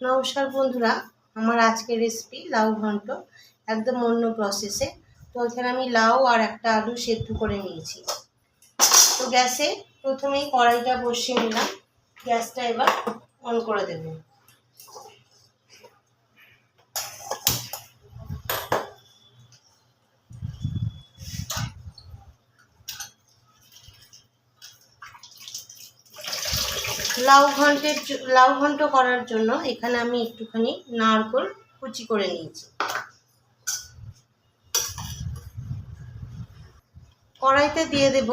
নমস্কার বন্ধুরা, আমার আজকের রেসিপি লাউ ঘন্ট, একদম অন্য প্রসেসে তো এখানে আমি লাউ আর একটা আলু সেদ্ধ করে নিয়েছি। তো গ্যাসে প্রথমেই কড়াইটা বসিয়ে নিলাম। গ্যাসটা এবার অন করে দেব। লাউ ঘন্টের লাউ ঘন্ট করার জন্য এখানে আমি একটুখানি নারকোল কুচি করে নিয়েছি। কড়াইতে দিয়ে দেব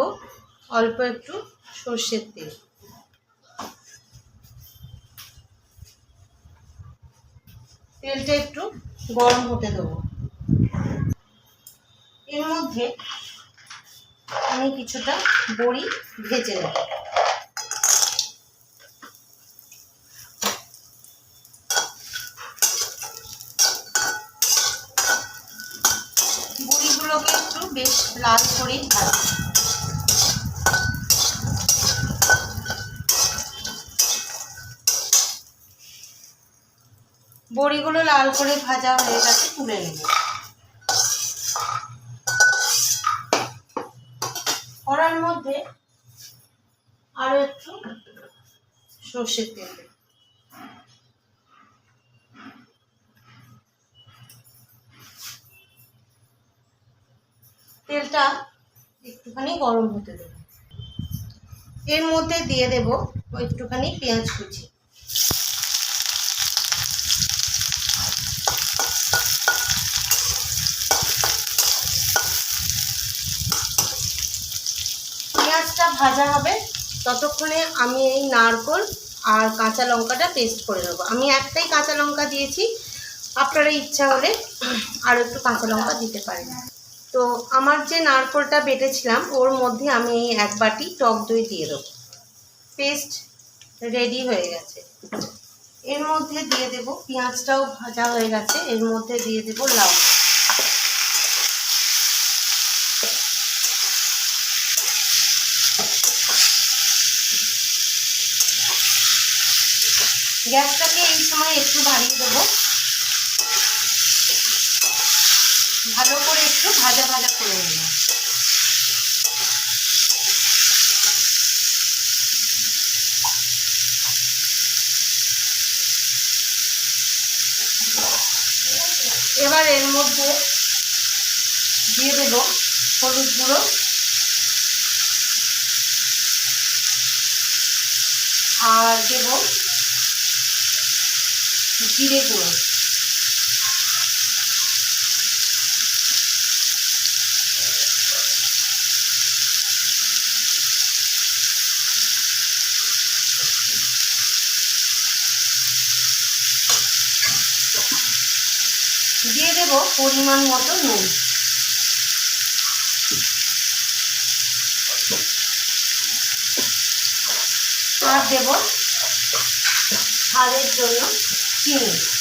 অল্প একটু সর্ষের তেল। তেলটা একটু গরম হতে দেবো। এর মধ্যে আমি কিছুটা বড়ি ভেজে নেব বড়িগুলোকে একটু বেশ লাল করেই ভাজবো বড়িগুলো লাল করে ভাজা হয়ে গেছে, তুলে নেব কড়ার মধ্যে আরও একটু সর্ষের তেল দেব। তেলটা একটুখানি গরম হতে দেব। এর মধ্যে দিয়ে দেব একটুখানি পেঁয়াজ কুচি। পেঁয়াজটা ভাজা হবে, ততক্ষণে আমি এই নারকোল আর কাঁচা লঙ্কাটা পেস্ট করে নেব। আমি একটাই কাঁচা লঙ্কা দিয়েছি, আপনারা ইচ্ছা হলে আরও একটু কাঁচা লঙ্কা দিতে পারেন। তো আমার যে নারকোলটা বেটেছিলাম, ওর মধ্যে আমি এই এক বাটি টক দই দিয়ে দেবো। পেস্ট রেডি হয়ে গেছে। এর মধ্যে দিয়ে দেব, পেঁয়াজটাও ভাজা হয়ে গেছে। এর মধ্যে দিয়ে দেব লাউ। গ্যাসটাকে এই সময় একটু বাড়িয়ে দেবো। ভালো করে একটু ভাজা ভাজা করে নেব এবার এর মধ্যে দিয়ে দেব হলুদ গুঁড়ো। আর দেব জিরে গুঁড়ো। দিয়ে দেব পরিমাণ মতো নুন। আর দেব স্বাদের জন্য চিনি।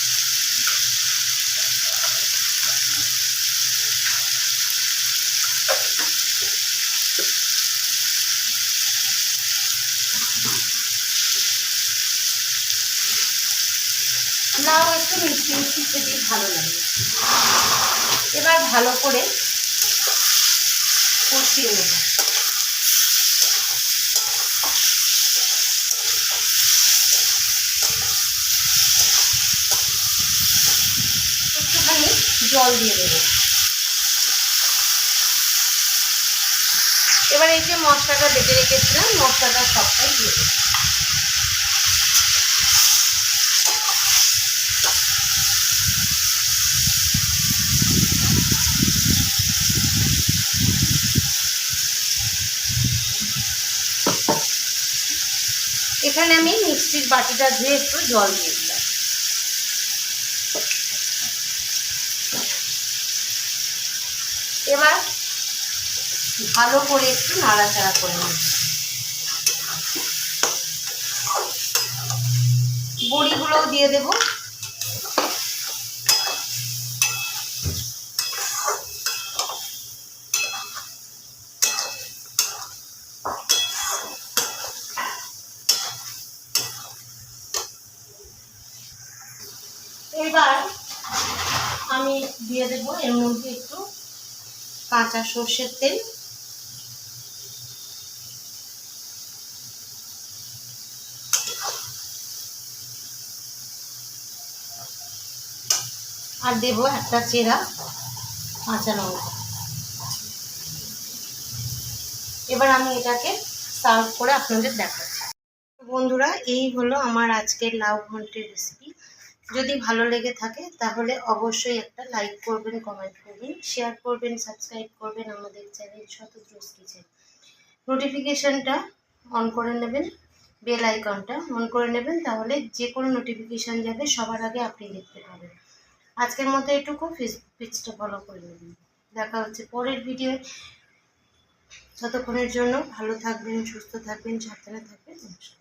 লাউ একটু মিষ্টি মিষ্টি খেতে ভালো লাগে। এবার ভালো করে কষিয়ে নেব। একটুখানি জল দিয়ে দেবো। এবার এই যে মশলাটা বেটে রেখেছিলাম, মশলাটা সবটাই দিয়ে দেবো। এখানে আমি মিষ্টির বাটিটা ধুয়ে একটু জল দিয়ে দিলাম। এবার ভালো করে একটু নাড়াচাড়া করে নিচ্ছি বড়িগুলোও দিয়ে দেব এবার আমি দিয়ে দেবো। এর মধ্যে একটু কাঁচা সর্ষের তেল। আর দেবো একটা চেরা কাঁচা লঙ্কা। এবার আমি এটাকে সার্ভ করে আপনাদের দেখাচ্ছি। বন্ধুরা, এই হলো আমার আজকের লাউ ঘন্টের রেসিপি যদি ভালো লেগে থাকে, তাহলে অবশ্যই একটা লাইক করবেন কমেন্ট করবেন শেয়ার করবেন সাবস্ক্রাইব করবেন আমাদের চ্যানেল শতদ্রোস কিচেন নোটিফিকেশনটা অন করে নেবেন বেল আইকনটা অন করে নেবেন, তাহলে যে কোনো নোটিফিকেশান যাবে, সবার আগে আপনি দেখতে পাবেন। আজকের মতো এটুকু পেজটা ফলো করে নেবেন। দেখা হচ্ছে পরের ভিডিও ততক্ষণের জন্য ভালো থাকবেন, সুস্থ থাকবেন, সাবধানে থাকবেন, নমস্কার।